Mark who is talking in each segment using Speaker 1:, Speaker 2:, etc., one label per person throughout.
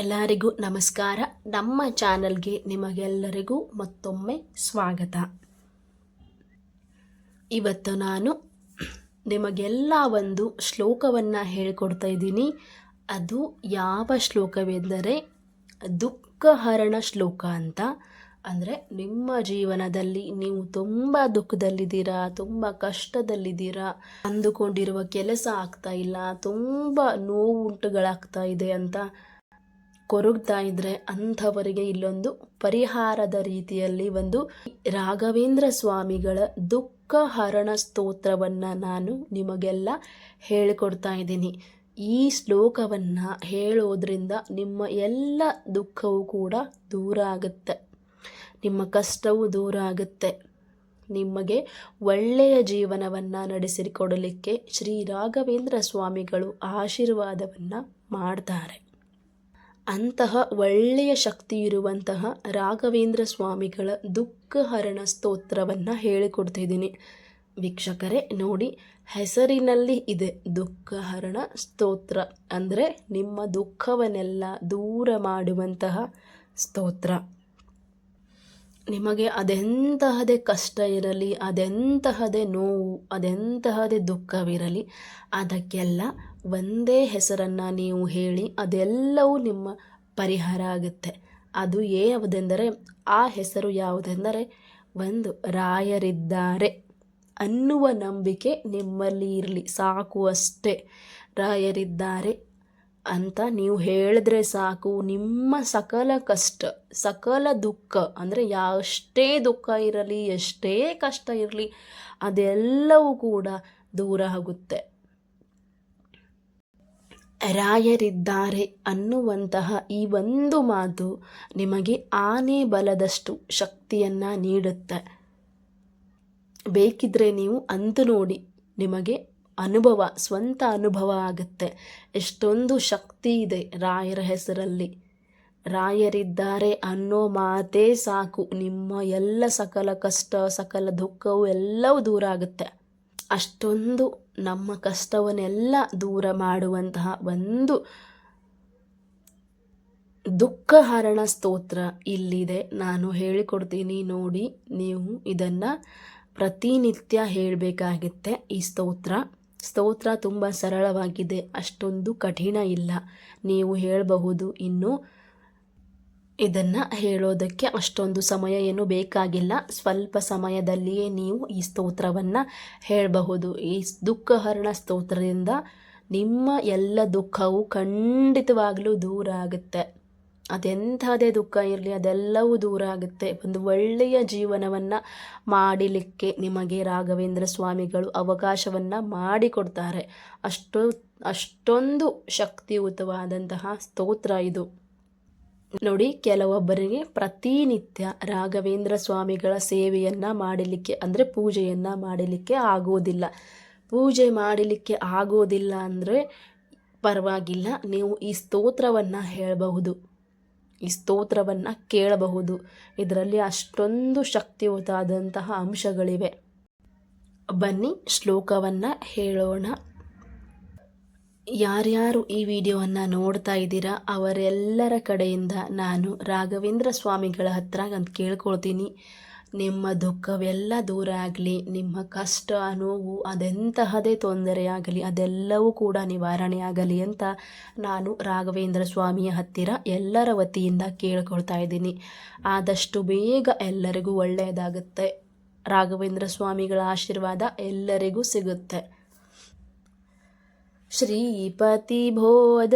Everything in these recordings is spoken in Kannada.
Speaker 1: ಎಲ್ಲರಿಗೂ ನಮಸ್ಕಾರ. ನಮ್ಮ ಚಾನಲ್ಗೆ ನಿಮಗೆಲ್ಲರಿಗೂ ಮತ್ತೊಮ್ಮೆ ಸ್ವಾಗತ. ಇವತ್ತು ನಾನು ನಿಮಗೆಲ್ಲ ಒಂದು ಶ್ಲೋಕವನ್ನು ಹೇಳಿಕೊಡ್ತಾ ಇದ್ದೀನಿ. ಅದು ಯಾವ ಶ್ಲೋಕವೆಂದರೆ ದುಃಖಹರಣ ಶ್ಲೋಕ ಅಂತ. ಅಂದರೆ ನಿಮ್ಮ ಜೀವನದಲ್ಲಿ ನೀವು ತುಂಬ ದುಃಖದಲ್ಲಿದ್ದೀರಾ, ತುಂಬ ಕಷ್ಟದಲ್ಲಿದ್ದೀರಾ, ಅಂದುಕೊಂಡಿರುವ ಕೆಲಸ ಆಗ್ತಾ ಇಲ್ಲ, ತುಂಬ ನೋವುಂಟುಗಳಾಗ್ತಾ ಇದೆ ಅಂತ ಕೊರಗ್ತಾ ಇದ್ರೆ ಅಂಥವರಿಗೆ ಇಲ್ಲೊಂದು ಪರಿಹಾರದ ರೀತಿಯಲ್ಲಿ ಒಂದು ರಾಘವೇಂದ್ರ ಸ್ವಾಮಿಗಳ ದುಃಖ ಹರಣ ಸ್ತೋತ್ರವನ್ನು ನಾನು ನಿಮಗೆಲ್ಲ ಹೇಳಿಕೊಡ್ತಾ ಇದ್ದೀನಿ. ಈ ಶ್ಲೋಕವನ್ನು ಹೇಳೋದ್ರಿಂದ ನಿಮ್ಮ ಎಲ್ಲ ದುಃಖವೂ ಕೂಡ ದೂರ ಆಗುತ್ತೆ. ನಿಮ್ಮ ಕಷ್ಟವೂ ದೂರ ಆಗುತ್ತೆ. ನಿಮಗೆ ಒಳ್ಳೆಯ ಜೀವನವನ್ನು ನಡೆಸಿಕೊಡಲಿಕ್ಕೆ ಶ್ರೀ ರಾಘವೇಂದ್ರ ಸ್ವಾಮಿಗಳು ಆಶೀರ್ವಾದವನ್ನು ಮಾಡ್ತಾರೆ. ಅಂತಹ ಒಳ್ಳೆಯ ಶಕ್ತಿ ಇರುವಂತಹ ರಾಘವೇಂದ್ರ ಸ್ವಾಮಿಗಳ ದುಃಖಹರಣ ಸ್ತೋತ್ರವನ್ನು ಹೇಳಿಕೊಡ್ತಿದ್ದೀನಿ. ವೀಕ್ಷಕರೇ, ನೋಡಿ, ಹೆಸರಿನಲ್ಲಿ ಇದೆ ದುಃಖಹರಣ ಸ್ತೋತ್ರ. ಅಂದರೆ ನಿಮ್ಮ ದುಃಖವನ್ನೆಲ್ಲ ದೂರ ಮಾಡುವಂತಹ ಸ್ತೋತ್ರ. ನಿಮಗೆ ಅದೆಂತಹದೇ ಕಷ್ಟ ಇರಲಿ, ಅದೆಂತಹದೇ ನೋವು, ಅದೆಂತಹದೇ ದುಃಖವಿರಲಿ, ಅದಕ್ಕೆಲ್ಲ ಒಂದೇ ಹೆಸರನ್ನು ನೀವು ಹೇಳಿ ಅದೆಲ್ಲವೂ ನಿಮ್ಮ ಪರಿಹಾರ ಆಗುತ್ತೆ. ಅದು ಯಾವುದೆಂದರೆ, ಆ ಹೆಸರು ಯಾವುದೆಂದರೆ, ಒಂದು ರಾಯರಿದ್ದಾರೆ ಅನ್ನುವ ನಂಬಿಕೆ ನಿಮ್ಮಲ್ಲಿ ಇರಲಿ, ಸಾಕು ಅಷ್ಟೇ. ರಾಯರಿದ್ದಾರೆ ಅಂತ ನೀವು ಹೇಳಿದ್ರೆ ಸಾಕು. ನಿಮ್ಮ ಸಕಲ ಕಷ್ಟ, ಸಕಲ ದುಃಖ, ಅಂದರೆ ಎಷ್ಟೇ ದುಃಖ ಇರಲಿ, ಎಷ್ಟೇ ಕಷ್ಟ ಇರಲಿ, ಅದೆಲ್ಲವೂ ಕೂಡ ದೂರ ಆಗುತ್ತೆ. ರಾಯರಿದ್ದಾರೆ ಅನ್ನುವಂತಹ ಈ ಒಂದು ಮಾತು ನಿಮಗೆ ಆನೆ ಬಲದಷ್ಟು ಶಕ್ತಿಯನ್ನು ನೀಡುತ್ತೆ. ಬೇಕಿದ್ರೆ ನೀವು ಅಂತ ನೋಡಿ, ನಿಮಗೆ ಅನುಭವ, ಸ್ವಂತ ಅನುಭವ ಆಗುತ್ತೆ. ಎಷ್ಟೊಂದು ಶಕ್ತಿ ಇದೆ ರಾಯರ ಹೆಸರಲ್ಲಿ. ರಾಯರಿದ್ದಾರೆ ಅನ್ನೋ ಮಾತೇ ಸಾಕು. ನಿಮ್ಮ ಎಲ್ಲ ಸಕಲ ಕಷ್ಟ, ಸಕಲ ದುಃಖವು ಎಲ್ಲವೂ ದೂರ ಆಗುತ್ತೆ. ಅಷ್ಟೊಂದು ನಮ್ಮ ಕಷ್ಟವನ್ನೆಲ್ಲ ದೂರ ಮಾಡುವಂತಹ ಒಂದು ದುಃಖಹರಣ ಸ್ತೋತ್ರ ಇಲ್ಲಿದೆ. ನಾನು ಹೇಳಿಕೊಡ್ತೀನಿ ನೋಡಿ, ನೀವು ಇದನ್ನು ಪ್ರತಿನಿತ್ಯ ಹೇಳಬೇಕಾಗುತ್ತೆ ಈ ಸ್ತೋತ್ರ. ಸ್ತೋತ್ರ ತುಂಬ ಸರಳವಾಗಿದೆ. ಅಷ್ಟೊಂದು ಕಠಿಣ ಇಲ್ಲ. ನೀವು ಹೇಳಬಹುದು, ಇನ್ನು ಇದನ್ನು ಹೇಳೋದಕ್ಕೆ ಅಷ್ಟೊಂದು ಸಮಯ ಏನು ಬೇಕಾಗಿಲ್ಲ. ಸ್ವಲ್ಪ ಸಮಯದಲ್ಲಿಯೇ ನೀವು ಈ ಸ್ತೋತ್ರವನ್ನು ಹೇಳಬಹುದು. ಈ ದುಃಖಹರಣ ಸ್ತೋತ್ರದಿಂದ ನಿಮ್ಮ ಎಲ್ಲ ದುಃಖವು ಖಂಡಿತವಾಗಲೂ ದೂರ ಆಗುತ್ತೆ. ಅದೆಂಥದೇ ದುಃಖ ಇರಲಿ, ಅದೆಲ್ಲವೂ ದೂರ ಆಗುತ್ತೆ. ಒಂದು ಒಳ್ಳೆಯ ಜೀವನವನ್ನು ಮಾಡಲಿಕ್ಕೆ ನಿಮಗೆ ರಾಘವೇಂದ್ರ ಸ್ವಾಮಿಗಳು ಅವಕಾಶವನ್ನು ಮಾಡಿಕೊಡ್ತಾರೆ. ಅಷ್ಟು, ಅಷ್ಟೊಂದು ಶಕ್ತಿಯುತವಾದಂತಹ ಸ್ತೋತ್ರ ಇದು. ನೋಡಿ, ಕೆಲವೊಬ್ಬರಿಗೆ ಪ್ರತಿನಿತ್ಯ ರಾಘವೇಂದ್ರ ಸ್ವಾಮಿಗಳ ಸೇವೆಯನ್ನು ಮಾಡಲಿಕ್ಕೆ, ಅಂದರೆ ಪೂಜೆಯನ್ನು ಮಾಡಲಿಕ್ಕೆ ಆಗೋದಿಲ್ಲ. ಪೂಜೆ ಮಾಡಲಿಕ್ಕೆ ಆಗೋದಿಲ್ಲ ಅಂದರೆ ಪರವಾಗಿಲ್ಲ. ನೀವು ಈ ಸ್ತೋತ್ರವನ್ನು ಹೇಳಬಹುದು. ಈ ಸ್ತೋತ್ರವನ್ನು ಕೇಳಬಹುದು. ಇದರಲ್ಲಿ ಅಷ್ಟೊಂದು ಶಕ್ತಿಯುತಾದಂತಹ ಅಂಶಗಳಿವೆ. ಬನ್ನಿ ಶ್ಲೋಕವನ್ನು ಹೇಳೋಣ. ಯಾರ್ಯಾರು ಈ ವಿಡಿಯೋವನ್ನು ನೋಡ್ತಾ ಇದ್ದೀರಾ, ಅವರೆಲ್ಲರ ಕಡೆಯಿಂದ ನಾನು ರಾಘವೇಂದ್ರ ಸ್ವಾಮಿಗಳ ಹತ್ರ ಅಂತ ಕೇಳ್ಕೊಳ್ತೀನಿ. ನಿಮ್ಮ ದುಃಖವೆಲ್ಲ ದೂರ ಆಗಲಿ ನಿಮ್ಮ ಕಷ್ಟ ನೋವು ಅದೆಂತಹದೇ ತೊಂದರೆ ಆಗಲಿ ಅದೆಲ್ಲವೂ ಕೂಡ ನಿವಾರಣೆ ಆಗಲಿ ಅಂತ ನಾನು ರಾಘವೇಂದ್ರ ಸ್ವಾಮಿಯ ಹತ್ತಿರ ಎಲ್ಲರ ವತಿಯಿಂದ ಕೇಳ್ಕೊಳ್ತಾ ಇದ್ದೀನಿ ಆದಷ್ಟು ಬೇಗ ಎಲ್ಲರಿಗೂ ಒಳ್ಳೆಯದಾಗುತ್ತೆ ರಾಘವೇಂದ್ರ ಸ್ವಾಮಿಗಳ ಆಶೀರ್ವಾದ ಎಲ್ಲರಿಗೂ ಸಿಗುತ್ತೆ श्रीपतिबोध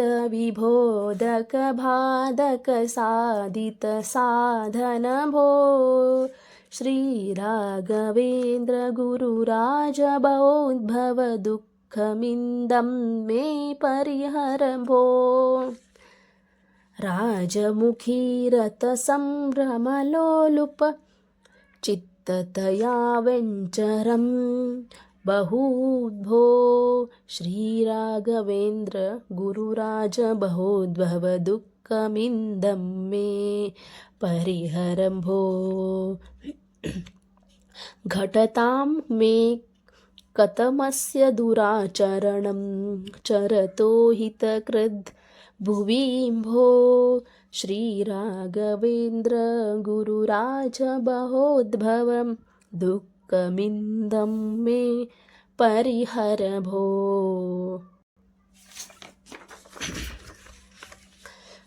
Speaker 1: साधन भो श्रीराघवेन्द्रगुरुराजभोद्भवदुःखमिन्दं मे परिहर भो। राजमुखीरथसंभ्रमलोलुप चित्ततया वेञ्चरं बहूद्भो। श्रीराघवेन्द्र गुरुराज बहोद्भव दुःखमिन्दं मे परिहरम्भो घटतां मे कथमस्य दुराचरणं चरतो हितकृद् भुवीम्भो श्रीराघवेन्द्र गुरुराजबहोद्भवं दुःखमिन्दं मे परिहर भो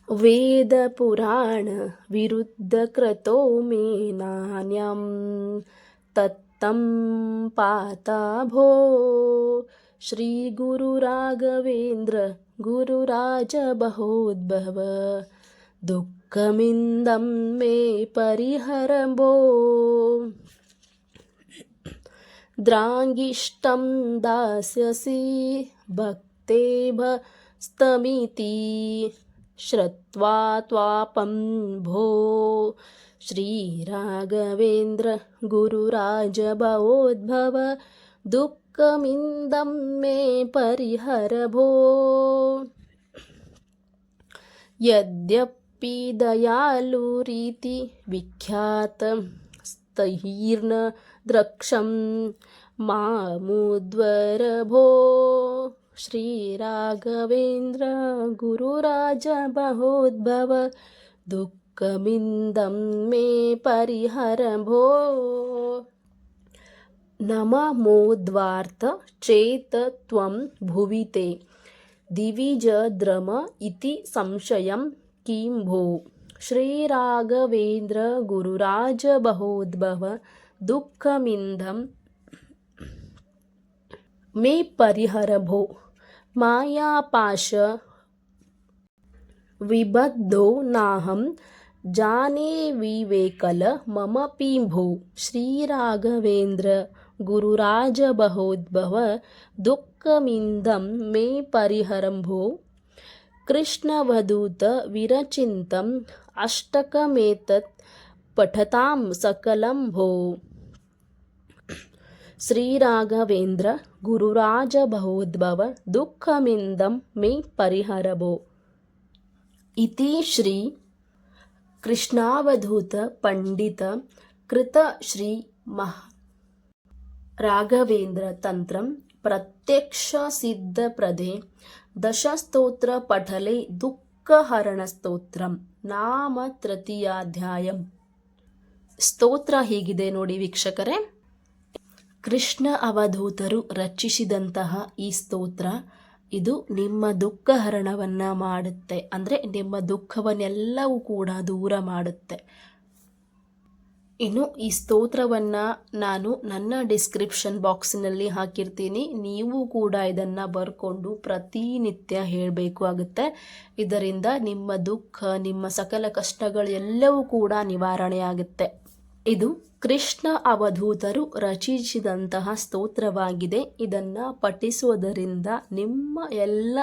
Speaker 1: वेदपुराणविरुद्धक्रतो मे नान्यं तत्तं पाता भो श्रीगुरुराघवेन्द्र गुरुराजबहोद्भव दुःखमिन्दं मे परिहर भो द्राङ्गिष्टं दास्यसि भक्तेभस्तमिति श्रुत्वा त्वापं भो। श्रीराघवेन्द्र गुरुराजभवोद्भव दुःखमिन्दं मे परिहर भो यद्यपि दयालुरीति विख्यातस्तैर्न द्रक्षं मामुद्वर भो श्रीराघवेन्द्र गुरुराजबहोद्भव दुःखमिन्दं मे परिहर भो नममोद्वार्त चेत् त्वं भुवि ते दिविजद्रम इति संशयं किं भो श्रीराघवेन्द्र गुरुराजबहोद्भव दुःखमिन्दं मे परिहर भो मायापाशविबद्धो नाहं जाने विवेकल मम पिम्भो। श्रीराघवेन्द्र गुरुराजबहोद्भव दुःखमिन्दं मे परिहरम्भो। कृष्णवधूतविरचिन्तम् अष्टकमेतत् पठतां सकलं भो। ಶ್ರೀರಾಘವೇಂದ್ರ ಗುರುರಾಜ ಬಹೋದ್ಭವ ದುಃಖಮಿಂದಂ ಮೇ ಪರಿಹರಭೋ. ಇತಿ ಶ್ರೀ ಕೃಷ್ಣಾವಧೂತ ಪಂಡಿತ ಕೃತ ಶ್ರೀ ಮಹ ರಾಘವೇಂದ್ರ ತಂತ್ರಂ ಪ್ರತ್ಯಕ್ಷ ಸಿದ್ಧ ಪ್ರದೆ ದಶಸ್ತೋತ್ರ ಪಠಲೆ ದುಃಖಹರಣಸ್ತೋತ್ರಂ ನಾಮ ತೃತೀಯಾಧ್ಯಾಯಂ. ಸ್ತೋತ್ರ ಹೀಗಿದೆ ನೋಡಿ ವೀಕ್ಷಕರೇ. ಕೃಷ್ಣ ಅವಧೂತರು ರಚಿಸಿದಂತಹ ಈ ಸ್ತೋತ್ರ, ಇದು ನಿಮ್ಮ ದುಃಖ ಹರಣವನ್ನು ಮಾಡುತ್ತೆ. ಅಂದರೆ ನಿಮ್ಮ ದುಃಖವನ್ನೆಲ್ಲವೂ ಕೂಡ ದೂರ ಮಾಡುತ್ತೆ. ಇನ್ನು ಈ ಸ್ತೋತ್ರವನ್ನು ನಾನು ನನ್ನ ಡಿಸ್ಕ್ರಿಪ್ಷನ್ ಬಾಕ್ಸಿನಲ್ಲಿ ಹಾಕಿರ್ತೀನಿ. ನೀವು ಕೂಡ ಇದನ್ನು ಬರ್ಕೊಂಡು ಪ್ರತಿನಿತ್ಯ ಹೇಳಬೇಕು ಆಗುತ್ತೆ. ಇದರಿಂದ ನಿಮ್ಮ ದುಃಖ, ನಿಮ್ಮ ಸಕಲ ಕಷ್ಟಗಳೆಲ್ಲವೂ ಕೂಡ ನಿವಾರಣೆ ಆಗುತ್ತೆ. ಇದು ಕೃಷ್ಣ ಅವಧೂತರು ರಚಿಸಿದಂತಹ ಸ್ತೋತ್ರವಾಗಿದೆ. ಇದನ್ನು ಪಠಿಸುವುದರಿಂದ ನಿಮ್ಮ ಎಲ್ಲ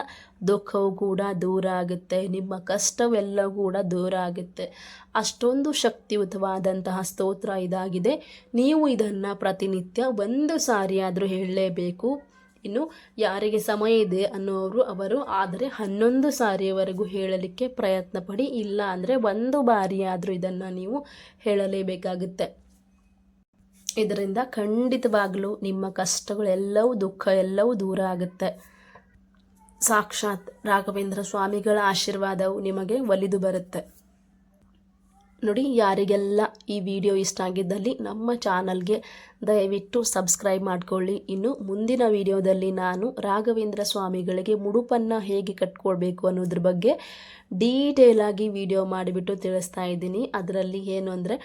Speaker 1: ದುಃಖವು ಕೂಡ ದೂರ ಆಗುತ್ತೆ, ನಿಮ್ಮ ಕಷ್ಟವೆಲ್ಲ ಕೂಡ ದೂರ ಆಗುತ್ತೆ. ಅಷ್ಟೊಂದು ಶಕ್ತಿಯುತವಾದಂತಹ ಸ್ತೋತ್ರ ಇದಾಗಿದೆ. ನೀವು ಇದನ್ನು ಪ್ರತಿನಿತ್ಯ ಒಂದು ಸಾರಿಯಾದರೂ ಹೇಳಲೇಬೇಕು. ಇನ್ನು ಯಾರಿಗೆ ಸಮಯ ಇದೆ ಅನ್ನೋರು ಅವರು, ಆದರೆ ಹನ್ನೊಂದು ಸಾರಿಯವರೆಗೂ ಹೇಳಲಿಕ್ಕೆ ಪ್ರಯತ್ನ ಪಡಿ ಇಲ್ಲ ಅಂದರೆ ಒಂದು ಬಾರಿಯಾದರೂ ಇದನ್ನು ನೀವು ಹೇಳಲೇಬೇಕಾಗುತ್ತೆ. ಇದರಿಂದ ಖಂಡಿತವಾಗಲೂ ನಿಮ್ಮ ಕಷ್ಟಗಳೆಲ್ಲವೂ ದುಃಖ ಎಲ್ಲವೂ ದೂರ ಆಗುತ್ತೆ. ಸಾಕ್ಷಾತ್ ರಾಘವೇಂದ್ರ ಸ್ವಾಮಿಗಳ ಆಶೀರ್ವಾದವು ನಿಮಗೆ ಒಲಿದು ಬರುತ್ತೆ. ನೋಡಿ, ಯಾರಿಗೆಲ್ಲ ಈ ವಿಡಿಯೋ ಇಷ್ಟ ಆಗಿದ್ದಲ್ಲಿ ನಮ್ಮ ಚಾನಲ್ಗೆ ದಯವಿಟ್ಟು ಸಬ್ಸ್ಕ್ರೈಬ್ ಮಾಡಿಕೊಳ್ಳಿ. ಇನ್ನು ಮುಂದಿನ ವಿಡಿಯೋದಲ್ಲಿ ನಾನು ರಾಘವೇಂದ್ರ ಸ್ವಾಮಿಗಳಿಗೆ ಮುಡುಪನ್ನು ಹೇಗೆ ಕಟ್ಕೊಳ್ಬೇಕು ಅನ್ನೋದ್ರ ಬಗ್ಗೆ ಡೀಟೇಲಾಗಿ ವಿಡಿಯೋ ಮಾಡಿಬಿಟ್ಟು ತಿಳಿಸ್ತಾ ಇದ್ದೀನಿ. ಅದರಲ್ಲಿ ಏನು ಅಂದರೆ,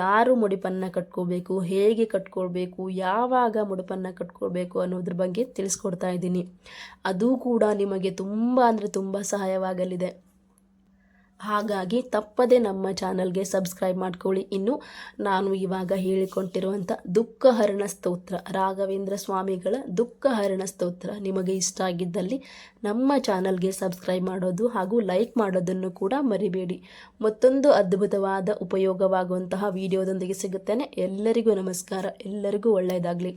Speaker 1: ಯಾರು ಮುಡಿಪನ್ನು ಕಟ್ಕೋಬೇಕು ಹೇಗೆ ಕಟ್ಕೊಳ್ಬೇಕು, ಯಾವಾಗ ಮುಡುಪನ್ನು ಕಟ್ಕೊಳ್ಬೇಕು ಅನ್ನೋದ್ರ ಬಗ್ಗೆ ತಿಳಿಸ್ಕೊಡ್ತಾ ಇದ್ದೀನಿ. ಅದು ಕೂಡ ನಿಮಗೆ ತುಂಬ ಅಂದರೆ ತುಂಬ ಸಹಾಯವಾಗಲಿದೆ. ಹಾಗಾಗಿ ತಪ್ಪದೆ ನಮ್ಮ ಚಾನಲ್ಗೆ ಸಬ್ಸ್ಕ್ರೈಬ್ ಮಾಡ್ಕೊಳ್ಳಿ. ಇನ್ನು ನಾನು ಇವಾಗ ಹೇಳಿಕೊಟ್ಟಿರುವಂಥ ದುಃಖಹರಣ ಸ್ತೋತ್ರ, ರಾಘವೇಂದ್ರ ಸ್ವಾಮಿಗಳ ದುಃಖಹರಣ ಸ್ತೋತ್ರ ನಿಮಗೆ ಇಷ್ಟ ಆಗಿದ್ದಲ್ಲಿ ನಮ್ಮ ಚಾನಲ್ಗೆ ಸಬ್ಸ್ಕ್ರೈಬ್ ಮಾಡೋದು ಹಾಗೂ ಲೈಕ್ ಮಾಡೋದನ್ನು ಕೂಡ ಮರಿಬೇಡಿ. ಮತ್ತೊಂದು ಅದ್ಭುತವಾದ ಉಪಯೋಗವಾಗುವಂತಹ ವಿಡಿಯೋದೊಂದಿಗೆ ಸಿಗುತ್ತೇನೆ. ಎಲ್ಲರಿಗೂ ನಮಸ್ಕಾರ. ಎಲ್ಲರಿಗೂ ಒಳ್ಳೆಯದಾಗಲಿ.